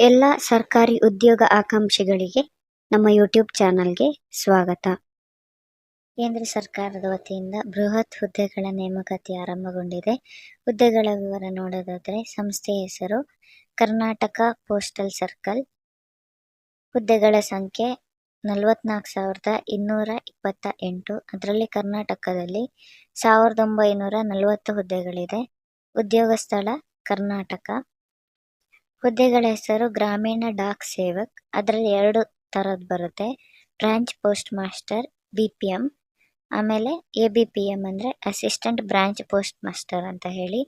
ಎಲ್ಲ ಸರ್ಕಾರಿ ಉದ್ಯೋಗ ಆಕಾಂಕ್ಷಿಗಳಿಗೆ ನಮ್ಮ ಯೂಟ್ಯೂಬ್ ಚಾನಲ್ಗೆ ಸ್ವಾಗತ. ಕೇಂದ್ರ ಸರ್ಕಾರದ ವತಿಯಿಂದ ಬೃಹತ್ ಹುದ್ದೆಗಳ ನೇಮಕಾತಿ ಆರಂಭಗೊಂಡಿದೆ. ಹುದ್ದೆಗಳ ವಿವರ ನೋಡೋದಾದರೆ ಸಂಸ್ಥೆಯ ಹೆಸರು ಕರ್ನಾಟಕ ಪೋಸ್ಟಲ್ ಸರ್ಕಲ್. ಹುದ್ದೆಗಳ ಸಂಖ್ಯೆ ನಲವತ್ನಾಲ್ಕು ಸಾವಿರದ ಇನ್ನೂರ ಇಪ್ಪತ್ತ ಎಂಟು. ಅದರಲ್ಲಿ ಕರ್ನಾಟಕದಲ್ಲಿ ಸಾವಿರದ ಒಂಬೈನೂರ ನಲವತ್ತು ಹುದ್ದೆಗಳಿದೆ. ಉದ್ಯೋಗ ಸ್ಥಳ ಕರ್ನಾಟಕ. ಹುದ್ದೆಗಳ ಹೆಸರು ಗ್ರಾಮೀಣ ಡಾಕ್ ಸೇವಕ್. ಅದರಲ್ಲಿ ಎರಡು ಥರದ್ದು ಬರುತ್ತೆ. Branch post master B P M ಆಮೇಲೆ ಎ ಬಿ ಪಿ ಎಂ ಅಂದರೆ ಅಸಿಸ್ಟೆಂಟ್ ಬ್ರಾಂಚ್ ಪೋಸ್ಟ್ ಮಾಸ್ಟರ್ ಅಂತ ಹೇಳಿ.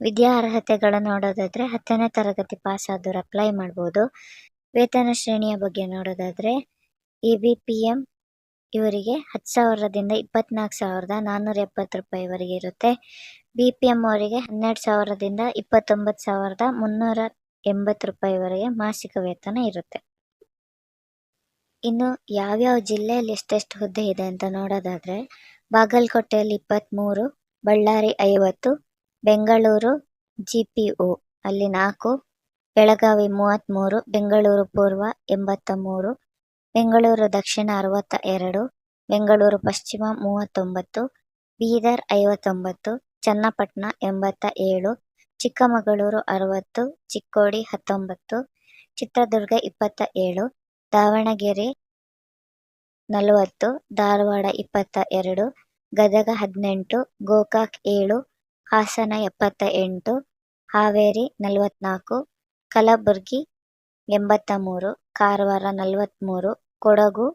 ವಿದ್ಯಾರ್ಹತೆಗಳನ್ನು ನೋಡೋದಾದರೆ ಹತ್ತನೇ ತರಗತಿ ಪಾಸ್ ಆದವರು ಅಪ್ಲೈ ಮಾಡ್ಬೋದು. ವೇತನ ಶ್ರೇಣಿಯ ಬಗ್ಗೆ ನೋಡೋದಾದರೆ ಎ ಬಿ ಪಿ ಎಂ ಇವರಿಗೆ ಹತ್ತು ಸಾವಿರದಿಂದ ಇಪ್ಪತ್ನಾಲ್ಕು ಸಾವಿರದ ನಾನ್ನೂರ ಎಪ್ಪತ್ತು ರೂಪಾಯಿವರೆಗೆ ಇರುತ್ತೆ. ಬಿ ಪಿ ಎಂ ಅವರಿಗೆ ಹನ್ನೆರಡು ಸಾವಿರದಿಂದ ಇಪ್ಪತ್ತೊಂಬತ್ತು ಸಾವಿರದ ಮುನ್ನೂರ ಎಂಬತ್ತು ರೂಪಾಯಿವರೆಗೆ ಮಾಸಿಕ ವೇತನ ಇರುತ್ತೆ. ಇನ್ನು ಯಾವ್ಯಾವ ಜಿಲ್ಲೆಯಲ್ಲಿ ಎಷ್ಟೆಷ್ಟು ಹುದ್ದೆ ಇದೆ ಅಂತ ನೋಡೋದಾದ್ರೆ, ಬಾಗಲಕೋಟೆಯಲ್ಲಿ ಇಪ್ಪತ್ತ್ಮೂರು ಬಳ್ಳಾರಿ ಐವತ್ತು, ಬೆಂಗಳೂರು ಜಿ ಪಿ ಒ ಅಲ್ಲಿ ನಾಲ್ಕು, ಬೆಳಗಾವಿ ಮೂವತ್ತ್ಮೂರು ಬೆಂಗಳೂರು ಪೂರ್ವ ಎಂಬತ್ತ ಮೂರು ಬೆಂಗಳೂರು ದಕ್ಷಿಣ ಅರವತ್ತ ಎರಡು ಬೆಂಗಳೂರು ಪಶ್ಚಿಮ ಮೂವತ್ತೊಂಬತ್ತು, ಬೀದರ್ ಐವತ್ತೊಂಬತ್ತು, ಚನ್ನಪಟ್ಟಣ ಎಂಬತ್ತ ಏಳು ಚಿಕ್ಕಮಗಳೂರು ಅರವತ್ತು, ಚಿಕ್ಕೋಡಿ ಹತ್ತೊಂಬತ್ತು, ಚಿತ್ರದುರ್ಗ ಇಪ್ಪತ್ತ ಏಳು ದಾವಣಗೆರೆ ನಲವತ್ತು, ಧಾರವಾಡ ಇಪ್ಪತ್ತ ಎರಡು ಗದಗ ಹದಿನೆಂಟು, ಗೋಕಾಕ್ ಏಳು, ಹಾಸನ ಎಪ್ಪತ್ತ ಎಂಟು ಹಾವೇರಿ ನಲವತ್ನಾಲ್ಕು, ಕಲಬುರ್ಗಿ ಎಂಬತ್ತ ಮೂರು ಕಾರವಾರ ನಲವತ್ತ್ಮೂರು ಕೊಡಗು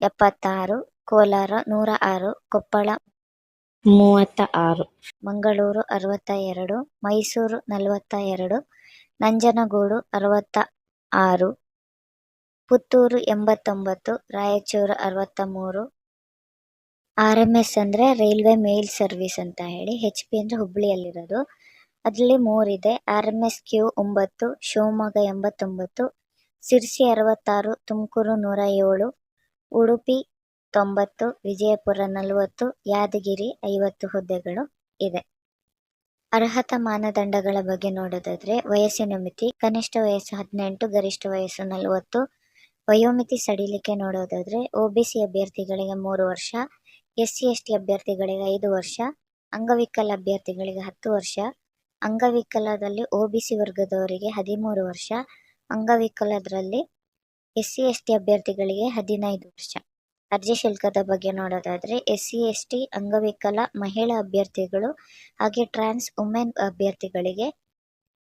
ಎಪ್ಪತ್ತಾರು, ಕೋಲಾರ ನೂರ ಆರು ಕೊಪ್ಪಳ ಮೂವತ್ತ ಆರು ಮಂಗಳೂರು ಅರವತ್ತ ಎರಡು ಮೈಸೂರು ನಲವತ್ತ ಎರಡು ನಂಜನಗೂಡು ಅರವತ್ತ ಆರು ಪುತ್ತೂರು ಎಂಬತ್ತೊಂಬತ್ತು, ರಾಯಚೂರು ಅರವತ್ತ ಮೂರು ಆರ್ ಎಂ ಎಸ್ ಅಂದರೆ ರೈಲ್ವೆ ಮೇಲ್ ಸರ್ವಿಸ್ ಅಂತ ಹೇಳಿ ಹೆಚ್ ಪಿ ಅಂದರೆ ಹುಬ್ಬಳ್ಳಿಯಲ್ಲಿರೋದು ಅದರಲ್ಲಿ ಮೂರಿದೆ, ಆರ್ ಎಂ ಎಸ್ ಕ್ಯೂ ಒಂಬತ್ತು, ಶಿವಮೊಗ್ಗ ಎಂಬತ್ತೊಂಬತ್ತು, ಸಿರ್ಸಿ ಅರವತ್ತಾರು, ತುಮಕೂರು ನೂರ ಏಳು, ಉಡುಪಿ ತೊಂಬತ್ತು, ವಿಜಯಪುರ ನಲವತ್ತು, ಯಾದಗಿರಿ ಐವತ್ತು ಹುದ್ದೆಗಳು ಇದೆ. ಅರ್ಹತಾ ಮಾನದಂಡಗಳ ಬಗ್ಗೆ ನೋಡೋದಾದ್ರೆ ವಯಸ್ಸಿನ ಮಿತಿ, ಕನಿಷ್ಠ ವಯಸ್ಸು ಹದಿನೆಂಟು, ಗರಿಷ್ಠ ವಯಸ್ಸು ನಲವತ್ತು. ವಯೋಮಿತಿ ಸಡಿಲಿಕೆ ನೋಡೋದಾದ್ರೆ ಒ ಅಭ್ಯರ್ಥಿಗಳಿಗೆ ಮೂರು ವರ್ಷ, ಎಸ್ ಸಿ, ಎಸ್ ಟಿ ಅಭ್ಯರ್ಥಿಗಳಿಗೆ ಐದು ವರ್ಷ, ಅಂಗವಿಕಲ ಅಭ್ಯರ್ಥಿಗಳಿಗೆ ಹತ್ತು ವರ್ಷ, ಅಂಗವಿಕಲದಲ್ಲಿ ಒ ವರ್ಗದವರಿಗೆ ಹದಿಮೂರು ವರ್ಷ ಅಂಗವಿಕಲದರಲ್ಲಿ ಎಸ್ ಸಿ, ಎಸ್ ಟಿ ಅಭ್ಯರ್ಥಿಗಳಿಗೆ ಹದಿನೈದು ವರ್ಷ. ಅರ್ಜಿ ಶುಲ್ಕದ ಬಗ್ಗೆ ನೋಡೋದಾದ್ರೆ ಎಸ್ ಸಿ ಎಸ್ ಟಿ ಅಂಗವಿಕಲ, ಮಹಿಳಾ ಅಭ್ಯರ್ಥಿಗಳು ಹಾಗೆ ಟ್ರಾನ್ಸ್ ವುಮೆನ್ ಅಭ್ಯರ್ಥಿಗಳಿಗೆ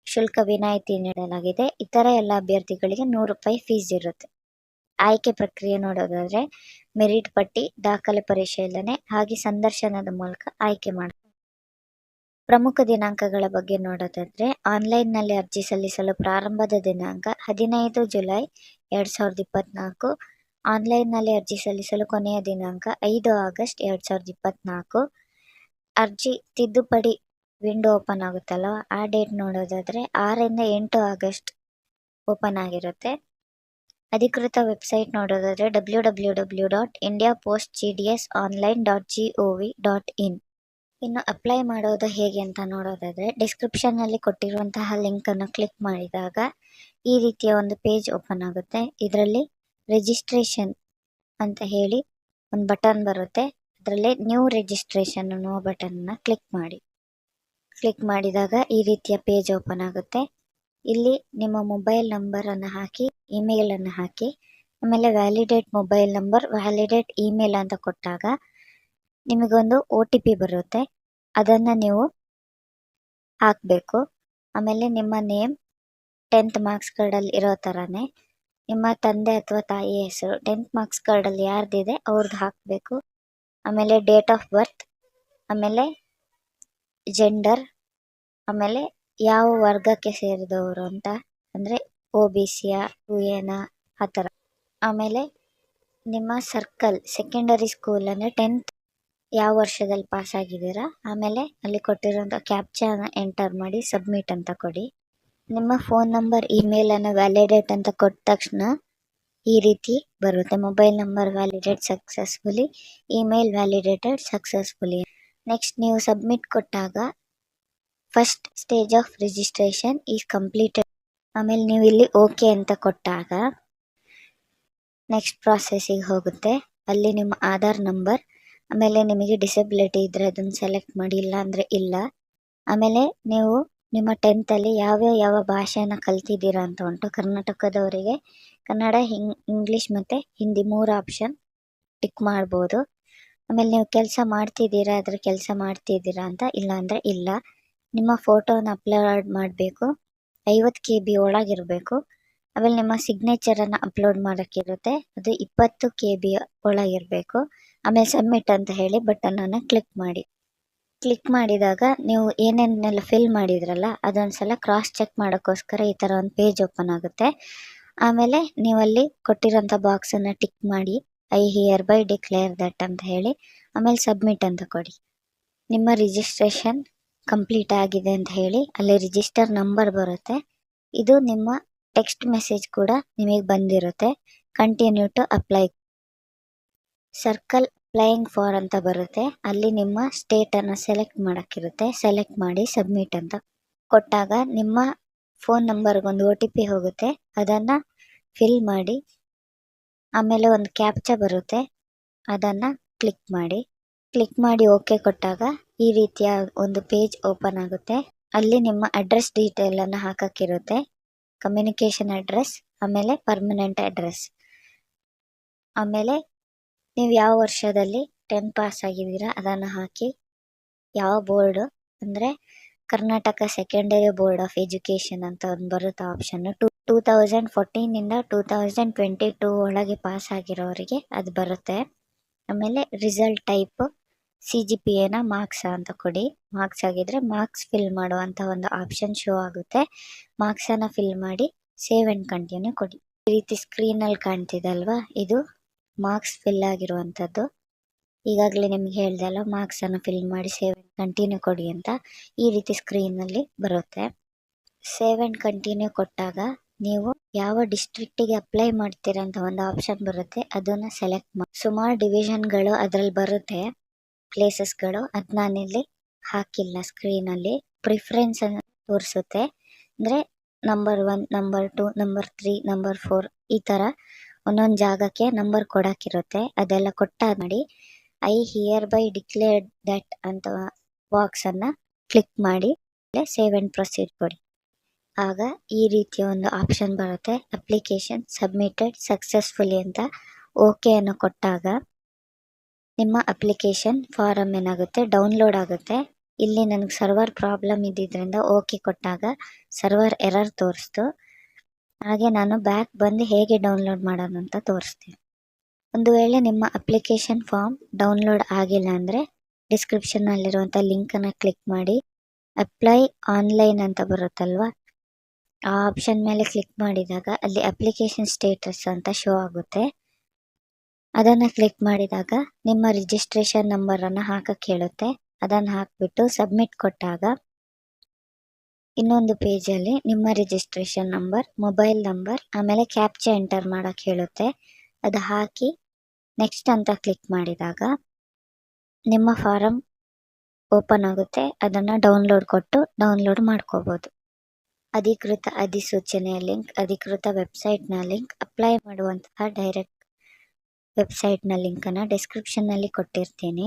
ಶುಲ್ಕ ವಿನಾಯಿತಿ ನೀಡಲಾಗಿದೆ. ಇತರ ಎಲ್ಲ ಅಭ್ಯರ್ಥಿಗಳಿಗೆ ನೂರು ರೂಪಾಯಿ ಫೀಸ್ ಇರುತ್ತೆ. ಆಯ್ಕೆ ಪ್ರಕ್ರಿಯೆ ನೋಡೋದಾದ್ರೆ ಮೆರಿಟ್ ಪಟ್ಟಿ, ದಾಖಲೆ ಪರಿಶೀಲನೆ ಹಾಗೆ ಸಂದರ್ಶನದ ಮೂಲಕ ಆಯ್ಕೆ ಮಾಡ ಪ್ರಮುಖ ದಿನಾಂಕಗಳ ಬಗ್ಗೆ ನೋಡೋದಾದ್ರೆ ಆನ್ಲೈನ್ನಲ್ಲಿ ಅರ್ಜಿ ಸಲ್ಲಿಸಲು ಪ್ರಾರಂಭದ ದಿನಾಂಕ ಹದಿನೈದು ಜುಲೈ ಎರಡು ಸಾವಿರದ ಇಪ್ಪತ್ತ್ನಾಲ್ಕು ಆನ್ಲೈನ್ನಲ್ಲಿ ಅರ್ಜಿ ಸಲ್ಲಿಸಲು ಕೊನೆಯ ದಿನಾಂಕ ಐದು ಆಗಸ್ಟ್ ಎರಡು ಸಾವಿರದ ಇಪ್ಪತ್ತ್ನಾಲ್ಕು ಅರ್ಜಿ ತಿದ್ದುಪಡಿ ವಿಂಡೋ ಓಪನ್ ಆಗುತ್ತಲ್ಲ, ಆ ಡೇಟ್ ನೋಡೋದಾದರೆ ಆರರಿಂದ ಎಂಟು ಆಗಸ್ಟ್ ಓಪನ್ ಆಗಿರುತ್ತೆ. ಅಧಿಕೃತ ವೆಬ್ಸೈಟ್ ನೋಡೋದಾದರೆ W W W dot India post G D S online dot G O V dot in. ಇನ್ನು ಅಪ್ಲೈ ಮಾಡೋದು ಹೇಗೆ ಅಂತ ನೋಡೋದಾದರೆ ಡಿಸ್ಕ್ರಿಪ್ಷನ್ನಲ್ಲಿ ಕೊಟ್ಟಿರುವಂತಹ ಲಿಂಕನ್ನು ಕ್ಲಿಕ್ ಮಾಡಿದಾಗ ಈ ರೀತಿಯ ಒಂದು ಪೇಜ್ ಓಪನ್ ಆಗುತ್ತೆ. ಇದರಲ್ಲಿ ರಿಜಿಸ್ಟ್ರೇಷನ್ ಅಂತ ಹೇಳಿ ಒಂದು ಬಟನ್ ಬರುತ್ತೆ. ಅದರಲ್ಲೇ ನ್ಯೂ ರಿಜಿಸ್ಟ್ರೇಷನ್ ಅನ್ನುವ ಬಟನ್ನ ಕ್ಲಿಕ್ ಮಾಡಿ. ಕ್ಲಿಕ್ ಮಾಡಿದಾಗ ಈ ರೀತಿಯ ಪೇಜ್ ಓಪನ್ ಆಗುತ್ತೆ. ಇಲ್ಲಿ ನಿಮ್ಮ ಮೊಬೈಲ್ ನಂಬರನ್ನು ಹಾಕಿ ಇಮೇಲನ್ನು ಹಾಕಿ, ಆಮೇಲೆ validate mobile number validate email ಅಂತ ಕೊಟ್ಟಾಗ ನಿಮಗೊಂದು ಒ ಟಿ ಪಿ ಬರುತ್ತೆ. ಅದನ್ನು ನೀವು ಹಾಕಬೇಕು. ಆಮೇಲೆ ನಿಮ್ಮ ನೇಮ್ ಟೆಂತ್ ಮಾರ್ಕ್ಸ್ ಕಾರ್ಡಲ್ಲಿ ಇರೋ ಥರನೇ ನಿಮ್ಮ ತಂದೆ ಅಥವಾ ತಾಯಿ ಹೆಸರು ಟೆಂತ್ ಮಾರ್ಕ್ಸ್ ಕಾರ್ಡಲ್ಲಿ ಯಾರ್ದಿದೆ ಅವ್ರದ್ದು ಹಾಕಬೇಕು. ಆಮೇಲೆ ಡೇಟ್ ಆಫ್ ಬರ್ತ್ ಆಮೇಲೆ ಜೆಂಡರ್ ಆಮೇಲೆ ಯಾವ ವರ್ಗಕ್ಕೆ ಸೇರಿದವರು ಅಂತ, ಅಂದರೆ ಒ ಬಿ ಸಿಯ ಎನ ಆ ಥರ. ಆಮೇಲೆ ನಿಮ್ಮ ಸರ್ಕಲ್ ಸೆಕೆಂಡರಿ ಸ್ಕೂಲ್ ಅಂದರೆ ಟೆಂತ್ ಯಾವ ವರ್ಷದಲ್ಲಿ ಪಾಸ್ ಆಗಿದ್ದೀರಾ? ಆಮೇಲೆ ಅಲ್ಲಿ ಕೊಟ್ಟಿರೋಂಥ ಕ್ಯಾಪ್ಚಾನ ಎಂಟರ್ ಮಾಡಿ ಸಬ್ಮಿಟ್ ಅಂತ ಕೊಡಿ. ನಿಮ್ಮ ಫೋನ್ ನಂಬರ್ ಇಮೇಲನ್ನು ವ್ಯಾಲಿಡೇಟ್ ಅಂತ ಕೊಟ್ಟ ತಕ್ಷಣ ಈ ರೀತಿ ಬರುತ್ತೆ. Mobile number validate successfully email validated successfully next ನೀವು ಸಬ್ಮಿಟ್ ಕೊಟ್ಟಾಗ first stage of registration is completed ಆಮೇಲೆ ನೀವು ಇಲ್ಲಿ ಓಕೆ ಅಂತ ಕೊಟ್ಟಾಗ ನೆಕ್ಸ್ಟ್ ಪ್ರಾಸೆಸ್ಸಿಗೆ ಹೋಗುತ್ತೆ. ಅಲ್ಲಿ ನಿಮ್ಮ ಆಧಾರ್ ನಂಬರ್ ಆಮೇಲೆ ನಿಮಗೆ ಡಿಸಬಿಲಿಟಿ ಇದ್ದರೆ ಅದನ್ನು ಸೆಲೆಕ್ಟ್ ಮಾಡಿ ಇಲ್ಲ ಅಂದರೆ ಇಲ್ಲ. ಆಮೇಲೆ ನೀವು ನಿಮ್ಮ ಟೆಂತಲ್ಲಿ ಯಾವ ಯಾವ ಭಾಷೆಯನ್ನು ಕಲ್ತಿದ್ದೀರಾ ಅಂತ ಉಂಟು. ಕರ್ನಾಟಕದವರಿಗೆ ಕನ್ನಡ, ಹಿಂಗ್ ಇಂಗ್ಲೀಷ್ ಮತ್ತು ಹಿಂದಿ ಮೂರು ಆಪ್ಷನ್ ಟಿಕ್ ಮಾಡ್ಬೋದು. ಆಮೇಲೆ ನೀವು ಕೆಲಸ ಮಾಡ್ತಿದ್ದೀರಾ ಅದ್ರ ಕೆಲಸ ಮಾಡ್ತಿದ್ದೀರಾ ಅಂತ ಇಲ್ಲ ಅಂದರೆ ಇಲ್ಲ. ನಿಮ್ಮ ಫೋಟೋನ ಅಪ್ಲೋಡ್ ಮಾಡಬೇಕು. ಐವತ್ತು ಕೆ ಬಿ ಒಳಗಿರಬೇಕು. ಆಮೇಲೆ ನಿಮ್ಮ ಸಿಗ್ನೇಚರನ್ನು ಅಪ್ಲೋಡ್ ಮಾಡೋಕ್ಕಿರುತ್ತೆ. ಅದು ಇಪ್ಪತ್ತು ಕೆ ಬಿ ಒಳಗಿರಬೇಕು. ಆಮೇಲೆ ಸಬ್ಮಿಟ್ ಅಂತ ಹೇಳಿ ಬಟನನ್ನು ಕ್ಲಿಕ್ ಮಾಡಿ. ಕ್ಲಿಕ್ ಮಾಡಿದಾಗ ನೀವು ಏನೇನೆಲ್ಲ ಫಿಲ್ ಮಾಡಿದ್ರಲ್ಲ, ಅದೊಂದ್ಸಲ ಕ್ರಾಸ್ ಚೆಕ್ ಮಾಡೋಕ್ಕೋಸ್ಕರ ಈ ಥರ ಒಂದು ಪೇಜ್ ಓಪನ್ ಆಗುತ್ತೆ. ಆಮೇಲೆ ನೀವಲ್ಲಿ ಕೊಟ್ಟಿರೋಂಥ ಬಾಕ್ಸನ್ನು ಟಿಕ್ ಮಾಡಿ I hereby declare that ಅಂತ ಹೇಳಿ, ಆಮೇಲೆ ಸಬ್ಮಿಟ್ ಅಂತ ಕೊಡಿ. ನಿಮ್ಮ ರಿಜಿಸ್ಟ್ರೇಷನ್ ಕಂಪ್ಲೀಟ್ ಆಗಿದೆ ಅಂತ ಹೇಳಿ, ಅಲ್ಲಿ ರಿಜಿಸ್ಟರ್ ನಂಬರ್ ಬರುತ್ತೆ. ಇದು ನಿಮ್ಮ ಟೆಕ್ಸ್ಟ್ ಮೆಸೇಜ್ ಕೂಡ ನಿಮಗೆ ಬಂದಿರುತ್ತೆ. Continue to apply circle applying for ಅಂತ ಬರುತ್ತೆ. ಅಲ್ಲಿ ನಿಮ್ಮ ಸ್ಟೇಟನ್ನು ಸೆಲೆಕ್ಟ್ ಮಾಡೋಕ್ಕಿರುತ್ತೆ. ಸೆಲೆಕ್ಟ್ ಮಾಡಿ ಸಬ್ಮಿಟ್ ಅಂತ. ಕೊಟ್ಟಾಗ ನಿಮ್ಮ ಫೋನ್ ನಂಬರ್ಗೊಂದು ಒ ಟಿ ಪಿ ಹೋಗುತ್ತೆ. ಅದನ್ನು ಫಿಲ್ ಮಾಡಿ, ಆಮೇಲೆ ಒಂದು ಕ್ಯಾಪ್ಚ ಬರುತ್ತೆ. ಅದನ್ನು ಕ್ಲಿಕ್ ಮಾಡಿ. ಕ್ಲಿಕ್ ಮಾಡಿ ಓಕೆ ಕೊಟ್ಟಾಗ ಈ ರೀತಿಯ ಒಂದು ಪೇಜ್ ಓಪನ್ ಆಗುತ್ತೆ. ಅಲ್ಲಿ ನಿಮ್ಮ ಅಡ್ರೆಸ್ ಡೀಟೇಲನ್ನು ಹಾಕೋಕ್ಕಿರುತ್ತೆ. ಕಮ್ಯುನಿಕೇಷನ್ ಅಡ್ರೆಸ್ ಆಮೇಲೆ ಪರ್ಮನೆಂಟ್ ಅಡ್ರೆಸ್ ಆಮೇಲೆ ನೀವು ಯಾವ ವರ್ಷದಲ್ಲಿ ಟೆಂತ್ ಪಾಸ್ ಆಗಿದ್ದೀರಾ, ಅದನ್ನು ಹಾಕಿ ಯಾವ ಬೋರ್ಡು ಅಂದರೆ Karnataka secondary board of education ಅಂತ ಒಂದು ಬರುತ್ತೆ ಆಪ್ಷನ್ನು ಟು ಟೂ ತೌಸಂಡ್ ಫೋರ್ಟೀನಿಂದ ಟೂ ತೌಸಂಡ್ ಟ್ವೆಂಟಿ ಟೂ ಒಳಗೆ ಪಾಸ್ ಆಗಿರೋರಿಗೆ ಅದು ಬರುತ್ತೆ. ಆಮೇಲೆ result type C G P ಎನ ಮಾರ್ಕ್ಸ್ ಅಂತ ಕೊಡಿ. ಮಾರ್ಕ್ಸ್ ಆಗಿದ್ರೆ ಮಾರ್ಕ್ಸ್ ಫಿಲ್ ಮಾಡುವಂಥ ಒಂದು ಆಪ್ಷನ್ ಶೋ ಆಗುತ್ತೆ. ಮಾರ್ಕ್ಸನ್ನು ಫಿಲ್ ಮಾಡಿ ಸೇವ್ ಆ್ಯಂಡ್ ಕಂಟಿನ್ಯೂ ಕೊಡಿ. ಈ ರೀತಿ ಸ್ಕ್ರೀನಲ್ಲಿ ಕಾಣ್ತಿದೆ ಅಲ್ವಾ? ಇದು ಮಾರ್ಕ್ಸ್ ಫಿಲ್ ಆಗಿರುವಂಥದ್ದು ಈಗಾಗಲೇ ನಿಮಗೆ ಹೇಳಿದೆ ಅಲ್ಲ ಮಾರ್ಕ್ಸನ್ನು ಫಿಲ್ ಮಾಡಿ ಸೇವ್ ಕಂಟಿನ್ಯೂ ಕೊಡಿ ಅಂತ ಈ ರೀತಿ ಸ್ಕ್ರೀನಲ್ಲಿ ಬರುತ್ತೆ. ಸೇವ್ ಆ್ಯಂಡ್ ಕಂಟಿನ್ಯೂ ಕೊಟ್ಟಾಗ ನೀವು ಯಾವ ಡಿಸ್ಟ್ರಿಕ್ಟಿಗೆ ಅಪ್ಲೈ ಮಾಡ್ತೀರಾ ಅಂತ ಒಂದು ಆಪ್ಷನ್ ಬರುತ್ತೆ. ಅದನ್ನು ಸೆಲೆಕ್ಟ್ ಮಾಡಿ ಸುಮಾರು ಡಿವಿಷನ್ಗಳು ಅದರಲ್ಲಿ ಬರುತ್ತೆ. ಪ್ಲೇಸಸ್ಗಳು ಅದು ನಾನಿಲ್ಲಿ ಹಾಕಿಲ್ಲ ಸ್ಕ್ರೀನಲ್ಲಿ ಪ್ರಿಫರೆನ್ಸ್ ಅನ್ನು ತೋರಿಸುತ್ತೆ. ಅಂದರೆ number one number two number three number four ಈ ಥರ ಒಂದೊಂದು ಜಾಗಕ್ಕೆ ನಂಬರ್ ಕೊಡೋಕ್ಕಿರುತ್ತೆ ಅದೆಲ್ಲ ಕೊಟ್ಟಾದ ಮಾಡಿ I hereby declared that ಅಂತ ಬಾಕ್ಸನ್ನು ಕ್ಲಿಕ್ ಮಾಡಿ ಸೇವ್ ಅಂಡ್ ಪ್ರೊಸೀಡ್ ಕೊಡಿ. ಆಗ ಈ ರೀತಿಯ ಒಂದು ಆಪ್ಷನ್ ಬರುತ್ತೆ. ಅಪ್ಲಿಕೇಶನ್ ಸಬ್ಮಿಟೆಡ್ ಸಕ್ಸಸ್ಫುಲಿ ಅಂತ ಓಕೆ ಅನ್ನು ಕೊಟ್ಟಾಗ ನಿಮ್ಮ ಅಪ್ಲಿಕೇಶನ್ ಫಾರಮ್ ಏನಾಗುತ್ತೆ? ಡೌನ್ಲೋಡ್ ಆಗುತ್ತೆ. ಇಲ್ಲಿ ನನಗೆ ಸರ್ವರ್ ಪ್ರಾಬ್ಲಮ್ ಇದ್ದಿದ್ದರಿಂದ ಓಕೆ ಕೊಟ್ಟಾಗ ಸರ್ವರ್ ಎರರ್ ತೋರಿಸ್ತು. ಹಾಗೆ ನಾನು ಬ್ಯಾಕ್ ಬಂದು ಹೇಗೆ ಡೌನ್ಲೋಡ್ ಮಾಡೋದು ಅಂತ ತೋರಿಸ್ತೀನಿ. ಒಂದು ವೇಳೆ ನಿಮ್ಮ ಅಪ್ಲಿಕೇಶನ್ ಫಾರ್ಮ್ ಡೌನ್ಲೋಡ್ ಆಗಿಲ್ಲ ಅಂದರೆ ಡಿಸ್ಕ್ರಿಪ್ಷನ್ನಲ್ಲಿರುವಂಥ ಲಿಂಕನ್ನು ಕ್ಲಿಕ್ ಮಾಡಿ ಅಪ್ಲೈ ಆನ್ಲೈನ್ ಅಂತ ಬರುತ್ತಲ್ವ? ಆ ಆಪ್ಷನ್ ಮೇಲೆ ಕ್ಲಿಕ್ ಮಾಡಿದಾಗ ಅಲ್ಲಿ ಅಪ್ಲಿಕೇಶನ್ ಸ್ಟೇಟಸ್ ಅಂತ ಶೋ ಆಗುತ್ತೆ. ಅದನ್ನು ಕ್ಲಿಕ್ ಮಾಡಿದಾಗ ನಿಮ್ಮ ರಿಜಿಸ್ಟ್ರೇಷನ್ ನಂಬರನ್ನು ಹಾಕಕ್ಕೆ ಹೇಳುತ್ತೆ. ಅದನ್ನು ಹಾಕಿಬಿಟ್ಟು ಸಬ್ಮಿಟ್ ಕೊಟ್ಟಾಗ ಇನ್ನೊಂದು ಪೇಜಲ್ಲಿ ನಿಮ್ಮ ರಿಜಿಸ್ಟ್ರೇಷನ್ ನಂಬರ್ ಮೊಬೈಲ್ ನಂಬರ್ ಆಮೇಲೆ ಕ್ಯಾಪ್ಚ ಎಂಟರ್ ಮಾಡೋಕ್ಕೆ ಹೇಳುತ್ತೆ. ಅದು ಹಾಕಿ ನೆಕ್ಸ್ಟ್ ಅಂತ ಕ್ಲಿಕ್ ಮಾಡಿದಾಗ ನಿಮ್ಮ ಫಾರಮ್ ಓಪನ್ ಆಗುತ್ತೆ. ಅದನ್ನು ಡೌನ್ಲೋಡ್ ಕೊಟ್ಟು ಡೌನ್ಲೋಡ್ ಮಾಡ್ಕೋಬೋದು. ಅಧಿಕೃತ ಅಧಿಸೂಚನೆಯ ಲಿಂಕ್ ಅಧಿಕೃತ ವೆಬ್ಸೈಟ್ನ ಲಿಂಕ್ ಅಪ್ಲೈ ಮಾಡುವಂತಹ ಡೈರೆಕ್ಟ್ ವೆಬ್ಸೈಟ್ನ ಲಿಂಕನ್ನು ಡಿಸ್ಕ್ರಿಪ್ಷನ್ನಲ್ಲಿ ಕೊಟ್ಟಿರ್ತೀನಿ.